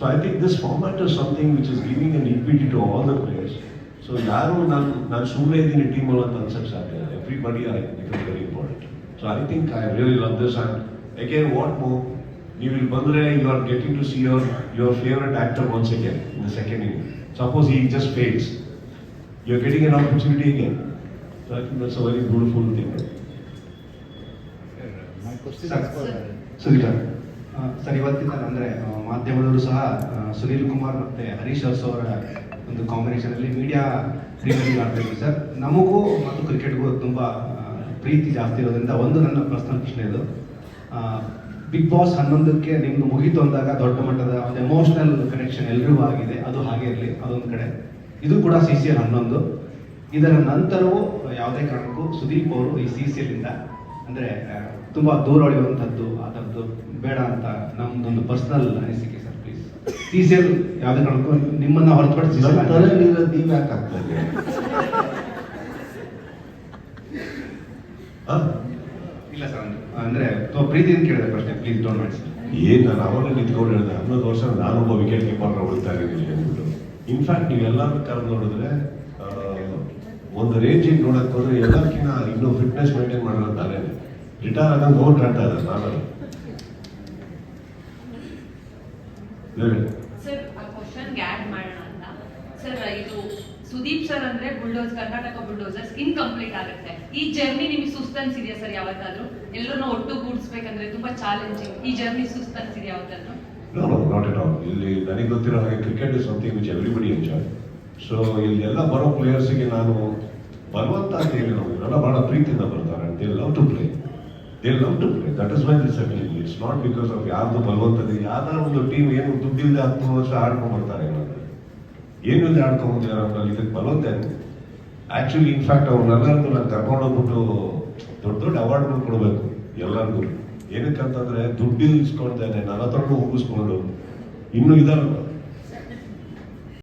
So I think this format is something which is giving an equity to all the players. So ಯಾರು ನಾನು ನಾನು ಸುಮ್ಮನೆ ಇದ್ದೀನಿ ಟೀಮಲ್ಲಿ ಅಂತ ಅನ್ಸಕ್ಕೆ ಸಾಧ್ಯ ಇಲ್ಲ everybody I become very important so I think I really love this and again what ಮೋ ನೀವು ಇಲ್ಲಿ ಬಂದರೆ you are getting to see your your favourite actor once again in the second inning suppose ಈ just fails you are getting an opportunity again so I think that's a very beautiful thing Sunil ಆ, sir, ಇವತ್ತಿನ ಅಂದರೆ ಮಾಧ್ಯಮದವರು ಸಹ ಸುನೀಲ್ ಕುಮಾರ್ ಮತ್ತು ಹರೀಶ್ ಅವರ ಒಂದು combination ಅಲ್ಲಿ ಮೀಡಿಯಾ ಪ್ರೀಮಿಯರ್ ಆಡ್ತಾ ಇದ್ದೀವಿ ಸರ್. ನಮಗೂ ಮತ್ತು ಕ್ರಿಕೆಟ್ಗೂ ತುಂಬ ಪ್ರೀತಿ ಜಾಸ್ತಿ ಇರೋದ್ರಿಂದ ಒಂದು ನನ್ನ ಪ್ರಶ್ನೆ ಪ್ರಶ್ನೆ ಇದು. ಬಿಗ್ ಬಾಸ್ ಹನ್ನೊಂದಕ್ಕೆ ನಿಮ್ದು ಮುಗಿತು ಅಂದಾಗ ದೊಡ್ಡ ಮಟ್ಟದ ಒಂದು ಎಮೋಷನಲ್ ಕನೆಕ್ಷನ್ ಎಲ್ರಿಗೂ ಆಗಿದೆ. ಅದು ಹಾಗೆ ಇರಲಿ, ಅದೊಂದು ಕಡೆ. ಇದು ಕೂಡ ಸಿ ಸಿ ಎಲ್ ಹನ್ನೊಂದು. ಇದರ ನಂತರವೂ ಯಾವುದೇ ಕಾರಣಕ್ಕೂ ಸುದೀಪ್ ಅವರು ಈ ಸಿ ಸಿ ಎಲ್ಲಿಂದ ಅಂದರೆ ತುಂಬ ದೂರ ಉಳಿಯುವಂಥದ್ದು ಆ ಥರದ್ದು ಬೇಡ ಅಂತ ನಮ್ದೊಂದು ಪರ್ಸನಲ್ ಅನಿಸಿಕೆ sir please C C L ಯಾವುದೇ ಕಾರಣಕ್ಕೂ ನಿಮ್ಮನ್ನ ಹೊರತುಪಡಿಸಿ ನೀವು ಯಾಕೆ? ಇಲ್ಲ ಸರ್ ಅಂದರೆ ತುಂಬ ಪ್ರೀತಿಯಿಂದ ಕೇಳಿದೆ ಪ್ರಶ್ನೆ ಪ್ಲೀಸ್ ಡೋಂಟ್ ಮಾಡಿ ಸರ್ ಏನ್ ನಾನು ಅವಾಗ ನಿಂತ್ಕೊಂಡು ಹೇಳಿದೆ ಹನ್ನೊಂದು ವರ್ಷ ನಾನೊಬ್ಬ ವಿಕೆಟ್ ಕೀಪರ್ ಉಳಿತಾ ಇದ್ದೀನಿ ಅಂದ್ಬಿಟ್ಟು ಇನ್ಫ್ಯಾಕ್ಟ್ ನೀವೆಲ್ಲರೂ ಕರೆದು ನೋಡಿದ್ರೆ ಒಂದು ರೇಂಜಿಗೆ ನೋಡಕ್ಕೆ ಹೋದ್ರೆ ಎಲ್ಲಕ್ಕಿಂತ ಇನ್ನೂ ಫಿಟ್ನೆಸ್ ಮೇಂಟೈನ್ ಮಾಡಿರೋ ನಾನೇ ರಿಟೈರ್ ಆದಂಗೆ ಹೋಗಿ ಕಾಣ್ತಾ ಇದ್ದಾರೆ ನಾನು ಸರ್ ಕ್ವಶನ್ಗೆ ಆ್ಯಡ್ ಮಾಡೋಣ ಅಂತ. ಸರ್ ಇದು ಸುದೀಪ್ ಸರ್ ಅಂದ್ರೆ ಬುಲ್ಡೋಸ್ ಕರ್ನಾಟಕ ಬುಲ್ಡೋಸರ್ಸ್ ಇನ್ಕಂಪ್ಲೀಟ್ ಆಗುತ್ತೆ. ಈ ಜರ್ನಿ ನಿಮಗೆ ಸುಸ್ತನ್ಸಿದೆಯಾ ಸರ್ ಯಾವತ್ತಾದ್ರೂ? ಎಲ್ಲರನ್ನ ಒಟ್ಟು ಗೂಡಿಸ್ಬೇಕಂದ್ರೆ ತುಂಬಾ ಚಾಲೆಂಜಿಂಗ್ ಈ ಜರ್ನಿ ಸುಸ್ತನ್ಸಿದೆಯಾ ಯಾವತ್ತಾದ್ರೂ? No no not at all ಇಲ್ಲಿ ನನಗೆ ಗೊತ್ತಿರೋ ಹಾಗೆ cricket is something which everybody enjoy so ಇಲ್ಲಿ ಎಲ್ಲ ಬರೋ ಪ್ಲೇಯರ್ಸಿಗೆ ನಾನು ಬರುವಂತ ಅಂತ ಏನಿಲ್ಲ. ಬಹಳ ಪ್ರೀತಿಯಿಂದ ಬರ್ತಾರೆ they love to play they love to play that is why this ability it's not because of ಯಾರ್ದು ಬರುವಂಥದ್ದು ಯಾವ್ದಾರ ಒಂದು ಟೀಮ್ ಏನು ದುಡ್ಡಿಲ್ಲದೆ ಹತ್ತು ವರ್ಷ ಆಡ್ಕೊಂಡು ಬರ್ತಾರೆ ಏನು ಇಲ್ಲದೆ ಆಡ್ಕೊಂಡು ಬಂದಿದ್ದಾರೆ ಅವ್ರಲ್ಲಿ ಇದಕ್ಕೆ ಬಲವಂತ ಆಕ್ಚುಲಿ ಇನ್ಫ್ಯಾಕ್ಟ್ ಅವ್ರನ್ನೆಲ್ಲರಿಗೂ ನಾನು ಕರ್ಕೊಂಡು ಹೋಗ್ಬಿಟ್ಟು ದೊಡ್ಡ ದೊಡ್ಡ ಅವಾರ್ಡ್ಗಳು ಕೊಡಬೇಕು ಎಲ್ಲರಿಗೂ. ಏನಕ್ಕಂತಂದ್ರೆ ದುಡ್ಡು ಇಸ್ಕೊಳ್ತೇನೆ ನನ್ನ ಹತ್ರನೂ ಮುಗಿಸ್ಕೊಂಡು ಇನ್ನೂ ಇದಾರಲ್ಲ